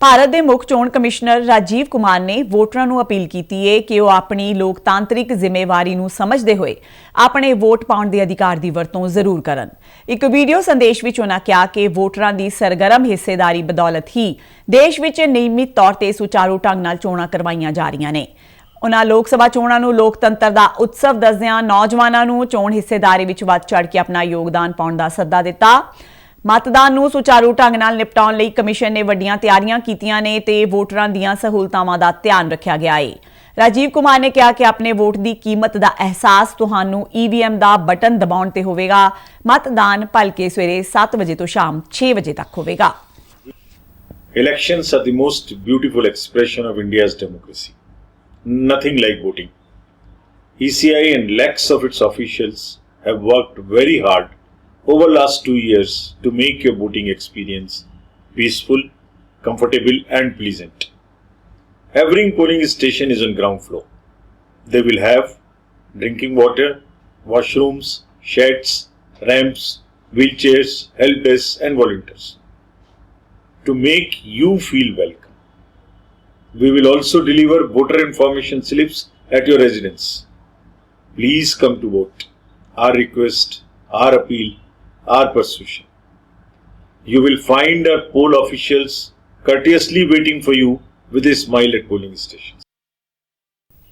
ਭਾਰਤ ਦੇ ਮੁੱਖ ਚੋਣ ਕਮਿਸ਼ਨਰ ਰਾਜੀਵ ਕੁਮਾਰ ਨੇ ਵੋਟਰਾਂ ਨੂੰ ਅਪੀਲ ਕੀਤੀ ਹੈ ਕਿ ਉਹ ਆਪਣੀ ਲੋਕਤਾਂਤਰਿਕ ਜ਼ਿੰਮੇਵਾਰੀ ਨੂੰ ਸਮਝਦੇ ਹੋਏ ਆਪਣੇ ਵੋਟ ਪਾਉਣ ਦੇ ਅਧਿਕਾਰ ਦੀ ਵਰਤੋਂ ਜ਼ਰੂਰ ਕਰਨ। ਇੱਕ ਵੀਡੀਓ ਸੰਦੇਸ਼ ਵਿੱਚ ਉਹਨਾਂ ਕਿਹਾ ਕਿ ਵੋਟਰਾਂ ਦੀ ਸਰਗਰਮ ਹਿੱਸੇਦਾਰੀ ਬਦੌਲਤ ਹੀ ਦੇਸ਼ ਵਿੱਚ ਨਿਯਮਿਤ ਤੌਰ ਤੇ ਸੁਚਾਰੂ ਢੰਗ ਨਾਲ ਚੋਣਾਂ ਕਰਵਾਈਆਂ ਜਾ ਰਹੀਆਂ ਨੇ। ਉਹਨਾਂ ਲੋਕ ਸਭਾ ਚੋਣਾਂ ਨੂੰ ਲੋਕਤੰਤਰ ਦਾ ਉਤਸਵ ਦੱਸਦਿਆਂ ਨੌਜਵਾਨਾਂ ਨੂੰ ਚੋਣ ਹਿੱਸੇਦਾਰੀ ਵਿੱਚ ਵੱਧ ਚੜ੍ਹ ਕੇ ਆਪਣਾ ਯੋਗਦਾਨ ਪਾਉਣ ਦਾ ਸੱਦਾ ਦਿੱਤਾ। ਮਤਦਾਨ ਨੂੰ ਸੁਚਾਰੂ ਢੰਗ ਨਾਲ ਨਿਪਟਾਉਣ ਲਈ ਕਮਿਸ਼ਨ ਨੇ ਵੱਡੀਆਂ ਤਿਆਰੀਆਂ ਕੀਤੀਆਂ ਨੇ ਤੇ ਵੋਟਰਾਂ ਦੀਆਂ ਸਹੂਲਤਾਵਾਂ ਦਾ ਧਿਆਨ ਰੱਖਿਆ ਗਿਆ ਹੈ ਰਾਜੀਵ ਕੁਮਾਰ ਨੇ ਕਿਹਾ ਕਿ ਆਪਣੇ ਵੋਟ ਦੀ ਕੀਮਤ ਦਾ ਅਹਿਸਾਸ ਤੁਹਾਨੂੰ ਈਵੀਐਮ ਦਾ ਬਟਨ ਦਬਾਉਣ ਤੇ ਹੋਵੇਗਾ ਮਤਦਾਨ ਭਲਕੇ ਸਵੇਰੇ 7 ਵਜੇ ਤੋਂ ਸ਼ਾਮ 6 ਵਜੇ ਤੱਕ ਹੋਵੇਗਾ Elections are the most beautiful expression of India's democracy. Nothing like voting. ECI and lakhs of its officials have worked very hard over last two years to make your voting experience peaceful, comfortable and pleasant. Every polling station is on ground floor. They will have drinking water, washrooms, sheds, ramps, wheelchairs, help desks and volunteers to make you feel welcome. We will also deliver voter information slips at your residence. Please come to vote. Our request, our appeal, our persuasion. You will find our poll officials courteously waiting for you with a smile at polling stations.